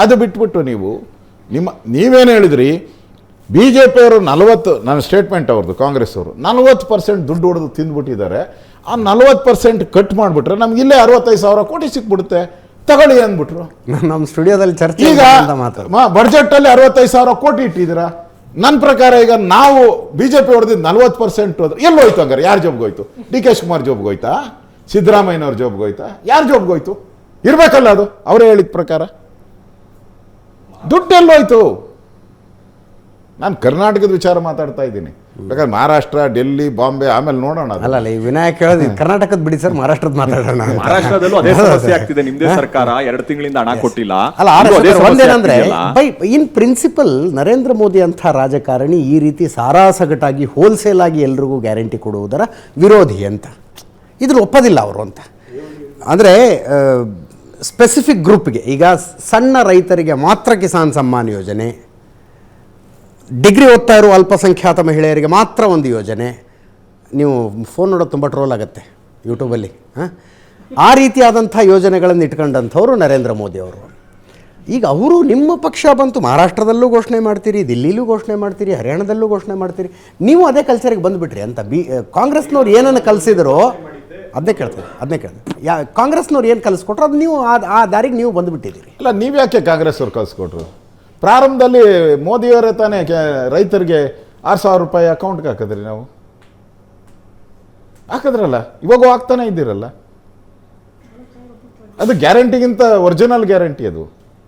ಅದು ಬಿಟ್ಬಿಟ್ಟು ನೀವು ನಿಮ್ಮ ನೀವೇನು ಹೇಳಿದ್ರಿ ಬಿ ಜೆ ಪಿಯವರು ನಲವತ್ತು ನನ್ನ ಸ್ಟೇಟ್ಮೆಂಟ್ ಅವ್ರದ್ದು ಕಾಂಗ್ರೆಸ್ ಅವರು ನಲವತ್ತು ಪರ್ಸೆಂಟ್ ದುಡ್ಡು ಹೊಡೆದು ತಿಂದ್ಬಿಟ್ಟಿದ್ದಾರೆ. ಆ ನಲವತ್ತು ಪರ್ಸೆಂಟ್ ಕಟ್ ಮಾಡಿಬಿಟ್ರೆ ನಮ್ಗೆ ಇಲ್ಲೇ ಅರವತ್ತೈದು ಸಾವಿರ ಕೋಟಿ ಸಿಕ್ಬಿಡುತ್ತೆ. ತಗೊಳ್ಳಿ ಅಂದ್ಬಿಟ್ರು. ನಮ್ಮ ಸ್ಟುಡಿಯೋದಲ್ಲಿ ಚರ್ಚೆ ಈಗ ಅಂತ ಮಾತು. ಬಡ್ಜೆಟ್ ಅಲ್ಲಿ ಅರವತ್ತೈದು ಸಾವಿರ ಕೋಟಿ ಇಟ್ಟಿದ್ದೀರಾ? ನನ್ನ ಪ್ರಕಾರ ಈಗ ನಾವು ಬಿ ಜೆ ಪಿ ಹೊಡೆದಿದ್ದು ನಲ್ವತ್ತು ಪರ್ಸೆಂಟ್ ಎಲ್ಲಿ ಹೋಯ್ತು ಹಂಗಾರೆ? ಯಾರು ಜಾಬ್ಗೆ ಹೋಯ್ತು? ಡಿ ಕೆ ಶಿವಕುಮಾರ್ ಜಾಬ್ಗೆ ಹೋಯ್ತಾ? ಸಿದ್ದರಾಮಯ್ಯನವ್ರ ಜಾಬ್ಗೆ ಹೋಯ್ತಾ? ಯಾರು ಜಾಬ್ಗೆ ಹೋಯ್ತು? ಇರ್ಬೇಕಲ್ಲ ಅದು ಅವರೇ ಹೇಳಿದ ಪ್ರಕಾರ. ದುಡ್ಡು ಎಲ್ಲೋಯ್ತು. ನಾನು ಕರ್ನಾಟಕದ ವಿಚಾರ ಮಾತಾಡ್ತಾ ಇದ್ದೀನಿ. ಬೇಕಾದ್ರೆ ಮಹಾರಾಷ್ಟ್ರ ಡೆಲ್ಲಿ ಬಾಂಬೆ ಆಮೇಲೆ ನೋಡೋಣ. ಅಲ್ಲ ಅಲ್ಲ ಈ ವಿನಾಯಕ್ ಹೇಳೋದು ಕರ್ನಾಟಕದ ಬಿಡಿ ಸರ್ ಮಹಾರಾಷ್ಟ್ರದ ಮಾತಾಡೋಣ. ಮಹಾರಾಷ್ಟ್ರದಲ್ಲೂ ಅದೇ ಸಮಸ್ಯೆ ಆಗ್ತಿದೆ. ನಿಮ್ದೇ ಸರ್ಕಾರ ಎರಡು ತಿಂಗಳಿಂದ ಹಣ ಕೊಟ್ಟಿಲ್ಲ. ಅಲ್ಲ ಒಂದೇನಂದ್ರೆ by in principle Narendra Modi ಅಂತ ರಾಜಕಾರಣಿ ಈ ರೀತಿ ಸಾರಾಸಗಟಾಗಿ ಹೋಲ್ಸೇಲ್ ಆಗಿ ಎಲ್ರಿಗೂ ಗ್ಯಾರಂಟಿ ಕೊಡುವುದರ ವಿರೋಧಿ ಅಂತ. ಇದ್ರ ಒಪ್ಪದಿಲ್ಲ ಅವರು ಅಂತ. ಅಂದರೆ ಸ್ಪೆಸಿಫಿಕ್ ಗ್ರೂಪ್ಗೆ ಈಗ ಸಣ್ಣ ರೈತರಿಗೆ ಮಾತ್ರ ಕಿಸಾನ್ ಸಮ್ಮಾನ್ ಯೋಜನೆ, ಡಿಗ್ರಿ ಓದ್ತಾ ಇರುವ ಅಲ್ಪಸಂಖ್ಯಾತ ಮಹಿಳೆಯರಿಗೆ ಮಾತ್ರ ಒಂದು ಯೋಜನೆ. ನೀವು ಫೋನ್ ನೋಡೋದು ತುಂಬ ಟ್ರೋಲ್ ಆಗುತ್ತೆ ಯೂಟ್ಯೂಬಲ್ಲಿ ಹಾಂ? ಆ ರೀತಿಯಾದಂಥ ಯೋಜನೆಗಳನ್ನು ಇಟ್ಕೊಂಡಂಥವ್ರು ನರೇಂದ್ರ ಮೋದಿ ಅವರು. ಈಗ ಅವರು ನಿಮ್ಮ ಪಕ್ಷ ಬಂತು, ಮಹಾರಾಷ್ಟ್ರದಲ್ಲೂ ಘೋಷಣೆ ಮಾಡ್ತೀರಿ, ದಿಲ್ಲಿಲೂ ಘೋಷಣೆ ಮಾಡ್ತೀರಿ, ಹರಿಯಾಣದಲ್ಲೂ ಘೋಷಣೆ ಮಾಡ್ತೀರಿ. ನೀವು ಅದೇ ಕಲ್ಚರಿಗೆ ಬಂದುಬಿಟ್ರಿ ಅಂತ ಬಿ, ಕಾಂಗ್ರೆಸ್ನವ್ರು ಏನನ್ನು ಕಲಿಸಿದ್ರು ಅದನ್ನೇ ಕೇಳ್ತೀನಿ ಅದನ್ನೇ ಕೇಳ್ತೀನಿ ಯಾ, ಕಾಂಗ್ರೆಸ್ನವ್ರು ಏನು ಕಲಿಸ್ಕೊಟ್ರು, ಅದು ನೀವು ಆ ಆ ದಾರಿಗೆ ನೀವು ಬಂದುಬಿಟ್ಟಿದ್ದೀರಿ. ಇಲ್ಲ ನೀವ್ಯಾಕೆ ಕಾಂಗ್ರೆಸ್ ಅವ್ರು ಕಲಿಸ್ಕೊಟ್ರು? ಪ್ರಾರಂಭದಲ್ಲಿ ಮೋದಿಯವರೇ ತಾನೇ ರೈತರಿಗೆ ಆರು ಸಾವಿರ ರೂಪಾಯಿ ಅಕೌಂಟ್ಗೆ ಹಾಕಿದ್ರಿ ನಾವು. ಹಾಕಿದ್ರಲ್ಲ, ಇವಾಗ ಹಾಕ್ತಾನೆ ಇದ್ದೀರಲ್ಲ? ಅದು ಗ್ಯಾರಂಟಿಗಿಂತ ಒರಿಜಿನಲ್ ಗ್ಯಾರಂಟಿ ಅದು.